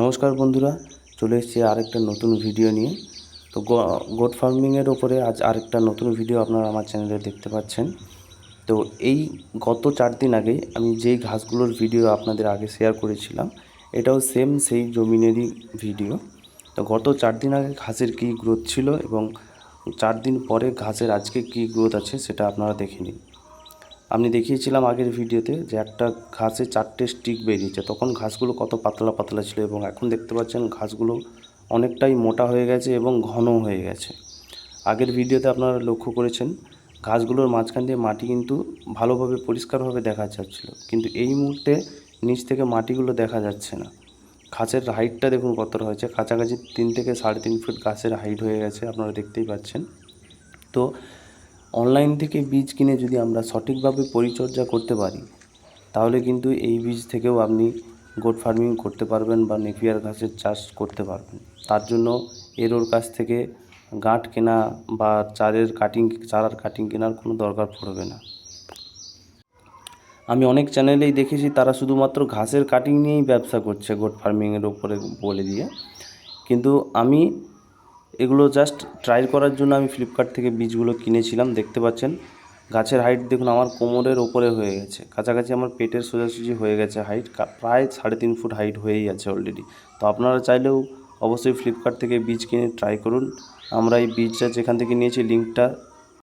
নমস্কার বন্ধুরা, চলে এসেছি আরেকটা নতুন ভিডিও নিয়ে। তো গোট ফার্মিংয়ের ওপরে আজ আরেকটা নতুন ভিডিও আপনারা আমার চ্যানেলে দেখতে পাচ্ছেন। তো এই গত চার দিন আগে আমি যেই ঘাসগুলোর ভিডিও আপনাদের আগে শেয়ার করেছিলাম, এটাও সেম সেই জমিনেরই ভিডিও তো গত চার দিন আগে ঘাসের কী গ্রোথ ছিল এবং চার দিন পরে ঘাসের আজকে কী গ্রোথ আছে সেটা আপনারা দেখে নিন। আমি দেখিয়েছিলাম আগের ভিডিওতে যে একটা ঘাসে চারটে স্টিক বেরিয়েছে তখন ঘাসগুলো কত পাতলা পাতলা ছিল এবং এখন দেখতে পাচ্ছেন ঘাসগুলো অনেকটাই মোটা হয়ে গেছে এবং ঘন হয়ে গেছে। আগের ভিডিওতে আপনারা লক্ষ্য করেছেন, ঘাসগুলোর মাঝখান দিয়ে মাটি কিন্তু ভালোভাবে পরিষ্কারভাবে দেখা যাচ্ছিল। কিন্তু এই মুহূর্তে নিচ থেকে মাটিগুলো দেখা যাচ্ছে না। ঘাসের হাইটটা দেখুন কতটা হয়েছে। কাছাকাছি তিন থেকে সাড়ে তিন ফুট গাছের হাইট হয়ে গেছে, আপনারা দেখতেই পাচ্ছেন। তো অনলাইন থেকে বীজ কিনে যদি আমরা সঠিকভাবে পরিচর্যা করতে পারি, তাহলে কিন্তু এই বীজ থেকেও আপনি গোট ফার্মিং করতে পারবেন বা নেপিয়ার ঘাসের চাষ করতে পারবেন। তার জন্য এরোর কাছ থেকে গাঁট কেনা বা চারের কাটিং চারার কাটিং কেনার কোনো দরকার পড়বে না। আমি অনেক চ্যানেলেই দেখেছি, তারা শুধুমাত্র ঘাসের কাটিং নিয়েই ব্যবসা করছে গোট ফার্মিংয়ের ওপরে বলে দিয়ে। কিন্তু আমি এগুলো জাস্ট ট্রাই করার জন্য আমি ফ্লিপকার্ট থেকে বীজগুলো কিনেছিলাম, দেখতে পাচ্ছেন। গাছের হাইট দেখুন, আমার কোমরের ওপরে হয়ে গেছে। কাছাকাছি আমার পেটের সোজাসুজি হয়ে গেছে হাইট প্রায় সাড়ে তিন ফুট হাইট হয়েই আছে অলরেডি তো আপনারা চাইলেও অবশ্যই ফ্লিপকার্ট থেকে বীজ কিনে ট্রাই করুন। আমরা এই বীজটা যেখান থেকে নিয়েছি লিঙ্কটা